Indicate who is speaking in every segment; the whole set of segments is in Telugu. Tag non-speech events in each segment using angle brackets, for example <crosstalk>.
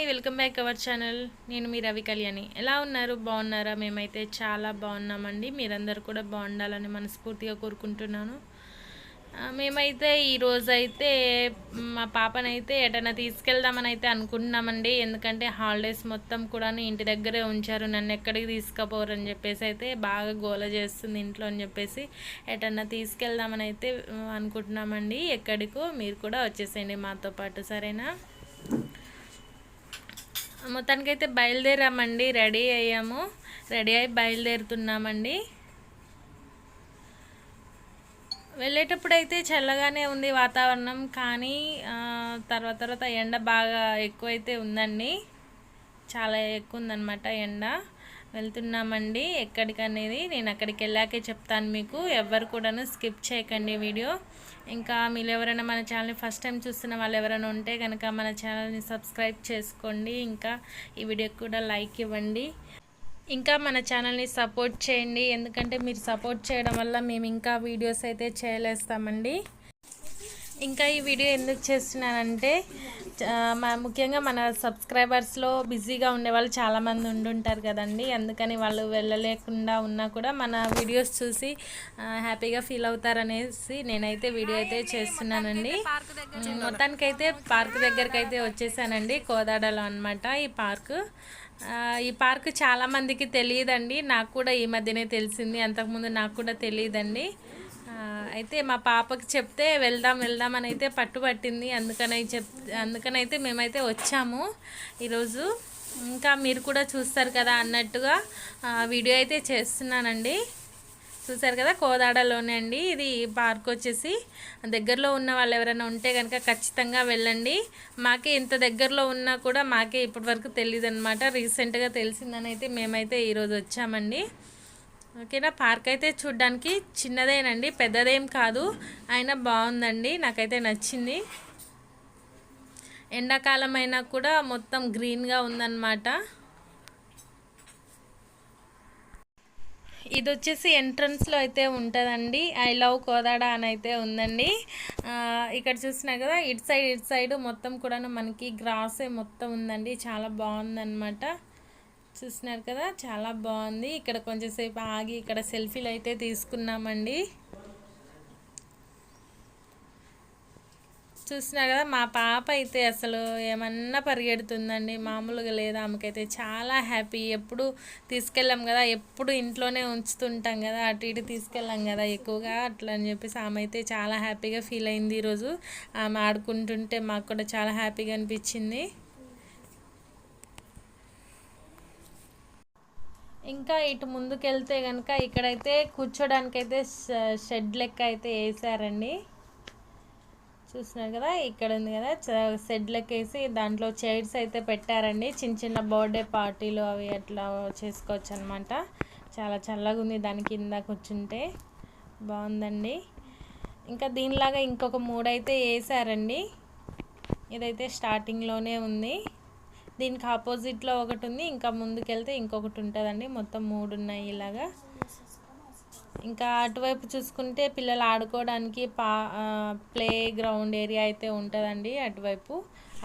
Speaker 1: Hi welcome back our channel. నేను మీ రవి కళ్యాణి. ఎలా ఉన్నారు? బాగున్నారా? మేమైతే చాలా బాగున్నామండి. మీరందరూ కూడా బాగుండాలని మనస్ఫూర్తిగా కోరుకుంటున్నాను. మేమైతే ఈరోజు అయితే మా పాపనైతే ఎటైనా తీసుకెళ్దామని అయితే అనుకుంటున్నామండి. ఎందుకంటే హాలిడేస్ మొత్తం కూడా ఇంటి దగ్గరే ఉంచారు. నన్ను ఎక్కడికి తీసుకుపోరని అని చెప్పేసి అయితే బాగా గోల చేస్తుంది ఇంట్లో అని చెప్పేసి ఎటన్నా తీసుకెళ్దామని అయితే అనుకుంటున్నామండి. ఎక్కడికో మీరు కూడా వచ్చేసేయండి మాతో పాటు సరేనా? మొత్తానికైతే బయలుదేరామండి. రెడీ అయ్యాము. రెడీ అయి బయలుదేరుతున్నామండి. వెళ్ళేటప్పుడు అయితే చల్లగానే ఉంది వాతావరణం. కానీ తర్వాత తర్వాత ఎండ బాగా ఎక్కువైతే ఉందండి. చాలా ఎక్కువ ఉందన్నమాట ఎండ. వెళ్తున్నామండి. ఎక్కడికనేది నేను అక్కడికి వెళ్ళాకే చెప్తాను మీకు. ఎవరు కూడాను స్కిప్ చేయకండి వీడియో. ఇంకా మీరు ఎవరైనా మన ఛానల్ని ఫస్ట్ టైం చూస్తున్న వాళ్ళు ఎవరైనా ఉంటే కనుక మన ఛానల్ని సబ్స్క్రైబ్ చేసుకోండి. ఇంకా ఈ వీడియోకి కూడా లైక్ ఇవ్వండి. ఇంకా మన ఛానల్ని సపోర్ట్ చేయండి. ఎందుకంటే మీరు సపోర్ట్ చేయడం వల్ల మేము ఇంకా వీడియోస్ అయితే చేయలేస్తామండి. ఇంకా ఈ వీడియో ఎందుకు చేస్తున్నానంటే ముఖ్యంగా మన సబ్స్క్రైబర్స్లో బిజీగా ఉండే వాళ్ళు చాలామంది ఉండుంటారు కదండి. అందుకని వాళ్ళు వెళ్ళలేకుండా ఉన్నా కూడా మన వీడియోస్ చూసి హ్యాపీగా ఫీల్ అవుతారనేసి నేనైతే వీడియో అయితే చేస్తున్నానండి మొత్తానికి మొత్తానికైతే పార్క్ దగ్గరికి అయితే వచ్చేసానండి కోదాడలో అన్నమాట ఈ పార్క్ ఈ పార్క్ చాలామందికి తెలియదండి నాకు కూడా ఈ మధ్యనే తెలిసింది అంతకుముందు నాకు కూడా తెలియదండి అయితే మా పాపకి చెప్తే వెళ్దాం వెళ్దాం అని అయితే పట్టుబట్టింది అందుకని చెప్ అందుకనైతే మేమైతే వచ్చాము ఈరోజు. ఇంకా మీరు కూడా చూస్తారు కదా అన్నట్టుగా వీడియో అయితే చేస్తున్నానండి. చూసారు కదా కోదాడలోనే అండి. ఇది పార్క్ వచ్చేసి. దగ్గరలో ఉన్న వాళ్ళు ఎవరైనా ఉంటే కనుక ఖచ్చితంగా వెళ్ళండి. మాకే ఇంత దగ్గరలో ఉన్నా కూడా మాకే ఇప్పటివరకు తెలియదు అనమాట రీసెంట్గా తెలిసిందని అయితే మేమైతే ఈరోజు వచ్చామండి. ఓకేనా? పార్క్ అయితే చూడ్డానికి చిన్నదేనండి పెద్దదేం కాదు. అయినా బాగుందండి నాకైతే నచ్చింది. ఎండాకాలం అయినా కూడా మొత్తం గ్రీన్గా ఉందన్నమాట. ఇది వచ్చేసి ఎంట్రన్స్లో అయితే ఉంటుందండి. ఐ లవ్ కోదాడ అని అయితే ఉందండి ఇక్కడ చూసినా కదా ఇటు సైడ్ ఇటు సైడ్ మొత్తం కూడా మనకి గ్రాసే మొత్తం ఉందండి. చాలా బాగుందన్నమాట. చూస్తున్నారు కదా చాలా బాగుంది. ఇక్కడ కొంచెంసేపు ఆగి ఇక్కడ సెల్ఫీలు అయితే తీసుకున్నామండి. చూస్తున్నారు కదా మా పాప అయితే అసలు ఏమన్నా పరిగెడుతుందండి. మామూలుగా లేదు ఆమెకైతే చాలా హ్యాపీ. ఎప్పుడు తీసుకెళ్ళాం కదా ఎప్పుడు ఇంట్లోనే ఉంచుతుంటాం కదా అటు ఇటు తీసుకెళ్ళాం కదా ఎక్కువగా అట్లా అని చెప్పేసి ఆమె అయితే చాలా హ్యాపీగా ఫీల్ అయింది ఈరోజు. ఆమె ఆడుకుంటుంటే మాకు కూడా చాలా హ్యాపీగా అనిపించింది. ఇంకా ఇటు ముందుకెళ్తే కనుక ఇక్కడైతే కూర్చోడానికైతే ష- షెడ్ లెక్క అయితే వేసారండి చూస్తున్నారు కదా ఇక్కడ ఉంది కదా షెడ్ లెక్క వేసి దాంట్లో చైర్స్ అయితే పెట్టారండి. చిన్న చిన్న బర్త్డే పార్టీలు అవి అట్లా చేసుకోవచ్చు అనమాట చాలా చల్లగా ఉంది దాని కింద కూర్చుంటే. బాగుందండి. ఇంకా దీనిలాగా ఇంకొక మూడైతే వేసారండి ఇదైతే స్టార్టింగ్లోనే ఉంది. దీనికి ఆపోజిట్లో ఒకటి ఉంది ఇంకా ముందుకెళ్తే ఇంకొకటి ఉంటుందండి. మొత్తం మూడు ఉన్నాయి ఇలాగా. ఇంకా అటువైపు చూసుకుంటే పిల్లలు ఆడుకోవడానికి పా ప్లే గ్రౌండ్ ఏరియా అయితే ఉంటుందండి అటువైపు.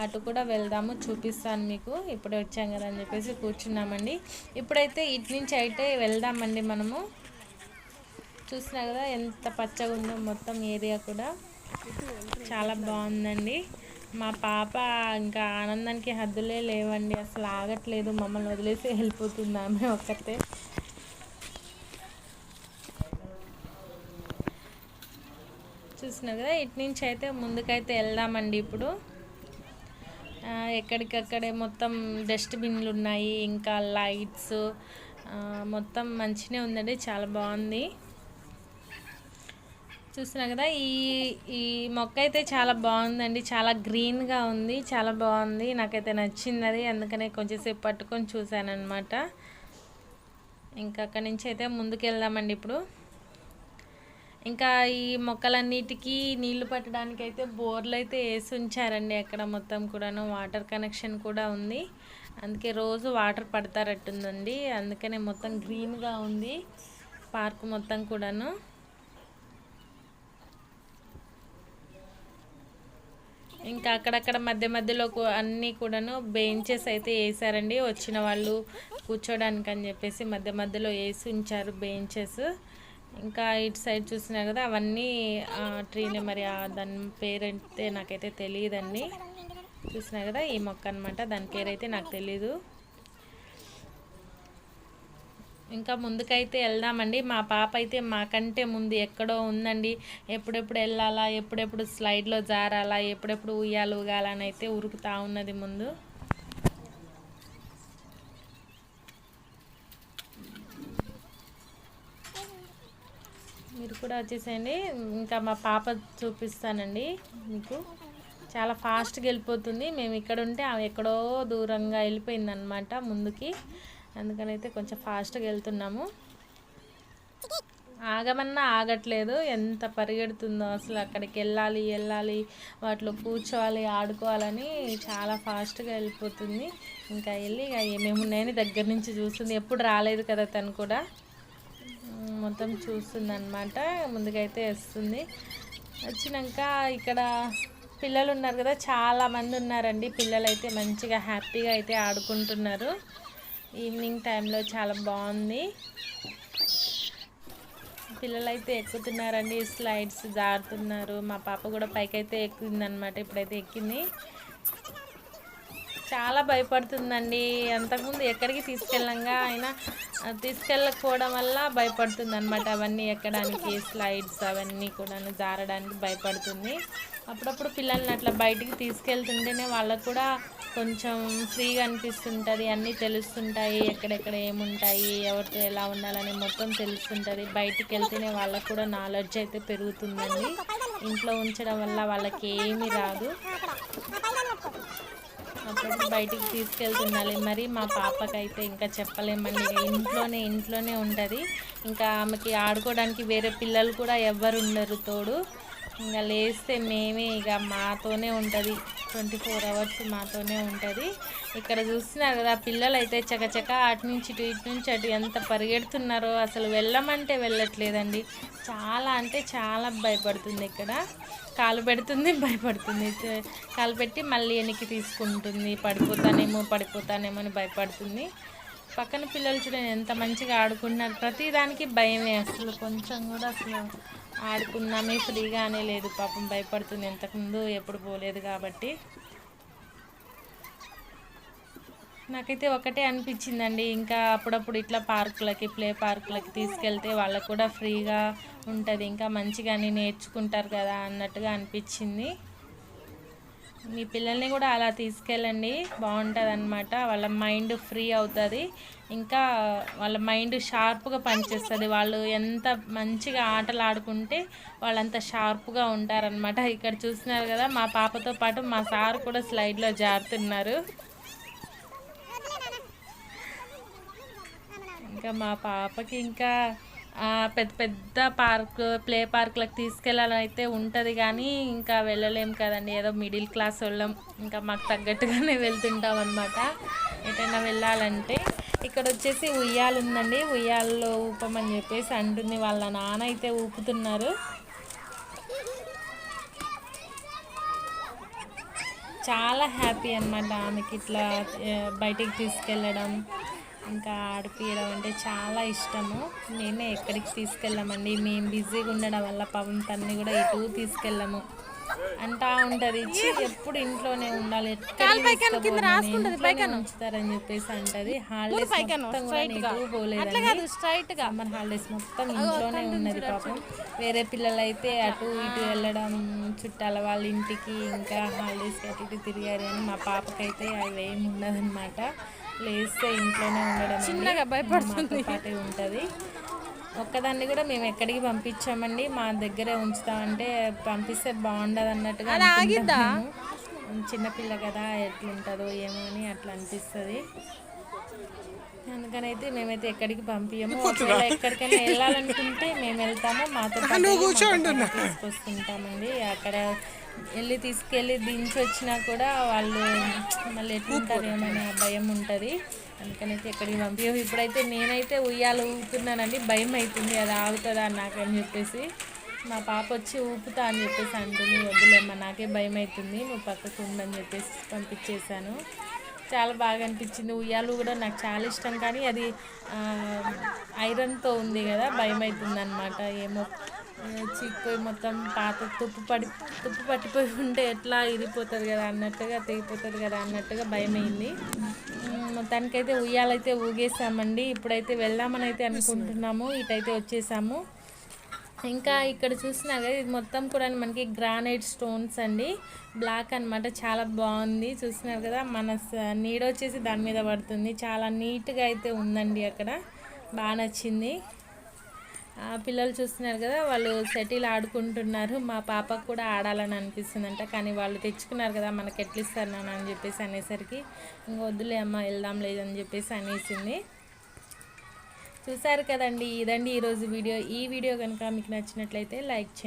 Speaker 1: అటు కూడా వెళ్దాము చూపిస్తాను మీకు. ఇప్పుడే వచ్చాం కదా అని చెప్పేసి కూర్చున్నామండి. ఇప్పుడైతే ఇటు నుంచి అయితే వెళ్దామండి మనము. చూసినా కదా ఎంత పచ్చగా ఉందో మొత్తం ఏరియా కూడా. చాలా బాగుందండి. మా పాప ఇంకా ఆనందానికి హద్దులే లేవండి. అసలు ఆగట్లేదు. మమ్మల్ని వదిలేసి వెళ్ళిపోతుంది ఆమె ఒక్కతే. చూసినారు కదా? ఇటు నుంచి అయితే ముందుకైతే వెళ్దామండి ఇప్పుడు. ఎక్కడికక్కడే మొత్తం డస్ట్బిన్లు ఉన్నాయి. ఇంకా లైట్స్ మొత్తం మంచిగా ఉందండి. చాలా బాగుంది. చూస్తున్నా కదా ఈ ఈ మొక్క అయితే చాలా బాగుందండి. చాలా గ్రీన్గా ఉంది చాలా బాగుంది. నాకైతే నచ్చింది అది అందుకనే కొంచెంసేపు పట్టుకొని చూశాను అనమాట ఇంకా అక్కడి నుంచి అయితే ముందుకెళ్దామండి ఇప్పుడు. ఇంకా ఈ మొక్కలన్నిటికీ నీళ్ళు పట్టడానికి అయితే బోర్లు అయితే వేసి ఉంచారండి అక్కడ మొత్తం కూడాను. వాటర్ కనెక్షన్ కూడా ఉంది. అందుకే రోజు వాటర్ పడతారట్టుందండి. అందుకనే మొత్తం గ్రీన్గా ఉంది. పార్క్ మొత్తం కూడాను. ఇంకా అక్కడక్కడ మధ్య మధ్యలో అన్నీ కూడాను బెంచెస్ అయితే వేసారండి. వచ్చిన వాళ్ళు కూర్చోడానికి అని చెప్పేసి మధ్య మధ్యలో వేసి ఉంచారు బెంచెస్. ఇంకా ఇటు సైడ్ చూసినా కదా అవన్నీ ట్రీనే మరి దాని పేరైతే నాకైతే తెలియదండి. చూసినా కదా ఈ మొక్క అనమాట దాని పేరైతే నాకు తెలీదు. ఇంకా ముందుకైతే వెళ్దామండి. మా పాప అయితే మాకంటే ముందు ఎక్కడో ఉందండి. ఎప్పుడెప్పుడు వెళ్ళాలా ఎప్పుడెప్పుడు స్లైడ్లో జారాలా ఎప్పుడెప్పుడు ఉయ్యాలు ఊగాలని అయితే ఉరుకుతా ఉన్నది ముందు. మీరు కూడా వచ్చేసేయండి. ఇంకా మా పాప చూపిస్తానండి మీకు. చాలా ఫాస్ట్గా వెళ్ళిపోతుంది. మేము ఇక్కడ ఉంటే ఆమె ఎక్కడో దూరంగా వెళ్ళిపోయింది అనమాట ముందుకి. అందుకనైతే కొంచెం ఫాస్ట్గా వెళ్తున్నాము. ఆగమన్నా ఆగట్లేదు. ఎంత పరిగెడుతుందో అసలు అక్కడికి వెళ్ళాలి వెళ్ళాలి వాటిలో కూర్చోవాలి ఆడుకోవాలని చాలా ఫాస్ట్గా వెళ్ళిపోతుంది. ఇంకా వెళ్ళి ఇక ఏమేమి ఉన్నాయని దగ్గర నుంచి చూస్తుంది. ఎప్పుడు రాలేదు కదా తను కూడా. మొత్తం చూస్తుంది అనమాట ముందుకైతే వస్తుంది. వచ్చినాక ఇక్కడ పిల్లలు ఉన్నారు కదా చాలామంది ఉన్నారండి. పిల్లలు అయితే మంచిగా హ్యాపీగా అయితే ఆడుకుంటున్నారు. ఈవినింగ్ టైంలో చాలా బాగుంది. పిల్లలు అయితే ఎక్కుతున్నారండి స్లైడ్స్ జారుతున్నారు. మా పాప కూడా పైకైతే ఎక్కిందనమాట ఇప్పుడైతే ఎక్కింది. చాలా భయపడుతుందండి. అంతకుముందు ఎక్కడికి తీసుకెళ్ళంగా అయినా తీసుకెళ్ళకపోవడం వల్ల భయపడుతుంది అనమాట అవన్నీ ఎక్కడానికి స్లైడ్స్ అవన్నీ కూడా జారడానికి భయపడుతుంది. అప్పుడప్పుడు పిల్లల్ని అట్లా బయటికి తీసుకెళ్తుంటేనే వాళ్ళకు కూడా కొంచెం ఫ్రీగా అనిపిస్తుంటుంది. అన్నీ తెలుస్తుంటాయి ఎక్కడెక్కడ ఏముంటాయి ఎవరితో ఎలా ఉండాలని మొత్తం తెలుస్తుంటుంది. బయటికి వెళ్తేనే వాళ్ళకు కూడా నాలెడ్జ్ అయితే పెరుగుతుందండి. ఇంట్లో ఉంచడం వల్ల వాళ్ళకి ఏమీ రాదు. అప్పుడు బయటికి తీసుకెళ్తుండాలి. మరి మా పాపకైతే ఇంకా చెప్పలేమండి. ఇంట్లోనే ఇంట్లోనే ఉంటుంది. ఇంకా ఆమెకి ఆడుకోవడానికి వేరే పిల్లలు కూడా ఎవ్వరు ఉండరు తోడు. ఇంకా లేస్తే మేమే ఇక మాతోనే ఉంటుంది. ట్వంటీ ఫోర్ అవర్స్ మాతోనే ఉంటుంది. ఇక్కడ చూస్తున్నారు కదా పిల్లలు అయితే చకచక అటు నుంచి ఇటు ఇటు నుంచి అటు ఎంత పరిగెడుతున్నారో అసలు వెళ్ళమంటే వెళ్ళట్లేదండి. చాలా అంటే చాలా భయపడుతుంది ఇక్కడ. కాలు పెడుతుంది భయపడుతుంది. కాలు పెట్టి మళ్ళీ వెనక్కి తీసుకుంటుంది. పడిపోతానేమో పడిపోతానేమో అని భయపడుతుంది. పక్కన పిల్లలు చూడండి ఎంత మంచిగా ఆడుకుంటున్నారు ప్రతిదానికి భయమే అసలు. కొంచెం కూడా అసలు ఆడుకున్నామే ఫ్రీగానే లేదు. పాపం భయపడుతుంది. ఎంతకుముందు ఎప్పుడు పోలేదు కాబట్టి. నాకైతే ఒకటే అనిపించిందండి. ఇంకా అప్పుడప్పుడు ఇట్లా పార్కులకి ప్లే పార్కులకి తీసుకెళ్తే వాళ్ళకు కూడా ఫ్రీగా ఉంటుంది. ఇంకా మంచిగా నేర్చుకుంటారు కదా అన్నట్టుగా అనిపించింది. మీ పిల్లల్ని కూడా అలా తీసుకెళ్ళండి. బాగుంటుంది అనమాట వాళ్ళ మైండ్ ఫ్రీ అవుతుంది. ఇంకా వాళ్ళ మైండ్ షార్ప్గా పనిచేస్తుంది. వాళ్ళు ఎంత మంచిగా ఆటలు ఆడుకుంటే వాళ్ళంత షార్ప్గా ఉంటారనమాట ఇక్కడ చూస్తున్నారు కదా మా పాపతో పాటు మా సార్ కూడా స్లైడ్లో జారుతున్నారు. ఇంకా మా పాపకి ఇంకా పెద్ద పెద్ద పార్క్ ప్లే పార్క్లకు తీసుకెళ్ళాలని అయితే ఉంటుంది కానీ ఇంకా వెళ్ళలేం కదండి. ఏదో మిడిల్ క్లాస్ వాళ్ళం ఇంకా మాకు తగ్గట్టుగానే <laughs> వెళ్తుంటాం అనమాట ఎటైనా వెళ్ళాలంటే ఇక్కడ వచ్చేసి ఉయ్యాలు ఉందండి. ఉయ్యాలలో ఊపమని చెప్పేసి అంటుంది. వాళ్ళ నాన్న అయితే ఊపుతున్నారు. చాలా హ్యాపీ అనమాట ఆమెకి ఇట్లా బయటికి తీసుకెళ్ళడం. ఇంకా ఆడిపియడం అంటే చాలా ఇష్టము. నేనే ఎక్కడికి తీసుకెళ్ళామండి. మేము బిజీగా ఉండడం వల్ల పవన్ తన్ని కూడా ఎటు తీసుకెళ్ళము. అంటా ఉంటది "ఛీ, ఎప్పుడు ఇంట్లోనే ఉండాలి. ఉంచుతారని చెప్పేసి అంటది. హాలిడేస్ మొత్తం కూడా పోలేదండి. సమ్మర్ హాలిడేస్ మొత్తం ఇంట్లోనే ఉన్నది పాపం. వేరే పిల్లలు అయితే అటు ఇటు వెళ్ళడం చుట్టాల వాళ్ళ ఇంటికి ఇంకా హాలిడేస్ అటు ఇటు తిరిగారు. కానీ మా పాపకైతే అవి ఏమి ఉండదన్నమాట. లేస్తే ఇంట్లోనే ఉండడం చిన్నగా భయపడుతుంది. పాటే ఉంటుంది. ఒక్కదాన్ని కూడా మేము ఎక్కడికి పంపించామండి. మా దగ్గరే ఉంచుతామంటే పంపిస్తే బాగుండదు అన్నట్టుగా అనుకుంటున్నాము. చిన్నపిల్ల కదా ఎట్లుంటుందో ఏమో అని అట్లా అనిపిస్తుంది. అందుకనైతే మేమైతే ఎక్కడికి పంపించము ఒకవేళ ఎక్కడికైనా వెళ్ళాలనుకుంటే మేము వెళ్తాము. మాతో పాటు మాతో పాటు తీసుకొస్తుంటామండి. అక్కడ వెళ్ళి తీసుకెళ్ళి దించి వచ్చినా కూడా వాళ్ళు మళ్ళీ ఎట్లుంటారేమో అనే భయం ఉంటుంది. అందుకనైతే ఎక్కడికి పంపించము ఇప్పుడైతే నేనైతే ఉయ్యాలు ఊగుతున్నానండి భయం అవుతుంది అది ఆగుతుందా నాకని చెప్పేసి. మా పాప వచ్చి ఊపుతా అని చెప్పేసి అంటుంది వద్దులేమ్మా నాకే భయం అవుతుంది నువ్వు పక్కకు ఉండని చెప్పేసి పంపించేశాను. చాలా బాగా అనిపించింది. ఉయ్యాలు కూడా నాకు చాలా ఇష్టం కానీ అది ఐరన్తో ఉంది కదా భయం అవుతుంది అనమాట ఏమో చీకిపోయి మొత్తం పాత తుప్పు పడి తుప్పు పట్టిపోయి ఉంటే ఎట్లా ఇరిపోతుంది కదా అన్నట్టుగా తెగిపోతుంది కదా అన్నట్టుగా భయమైంది. మొత్తానికైతే ఉయ్యాలైతే ఊగేసామండి. ఇప్పుడైతే వెళ్దామని అయితే అనుకుంటున్నాము. ఇటైతే వచ్చేసాము. ఇంకా ఇక్కడ చూసినా కదా ఇది మొత్తం కూడా మనకి గ్రానైట్ స్టోన్స్ అండి. బ్లాక్ అన్నమాట చాలా బాగుంది. చూసినారు కదా మన స- నీడ వచ్చేసి దాని మీద పడుతుంది. చాలా నీట్గా అయితే ఉందండి అక్కడ. బాగా నచ్చింది. పిల్లలు చూస్తున్నారు కదా వాళ్ళు సెటిల్ ఆడుకుంటున్నారు. మా పాపకు కూడా ఆడాలని అనిపిస్తుందంట కానీ వాళ్ళు తెచ్చుకున్నారు కదా మనకి ఎట్లా ఇస్తారు నాన్న అని చెప్పేసి అనేసరికి ఇంక వద్దులే అమ్మ వెళ్దాం లేదని చెప్పేసి అనేసింది. చూసారు కదండి ఇదండి ఈరోజు వీడియో. ఈ వీడియో కనుక మీకు నచ్చినట్లయితే లైక్ చేయండి.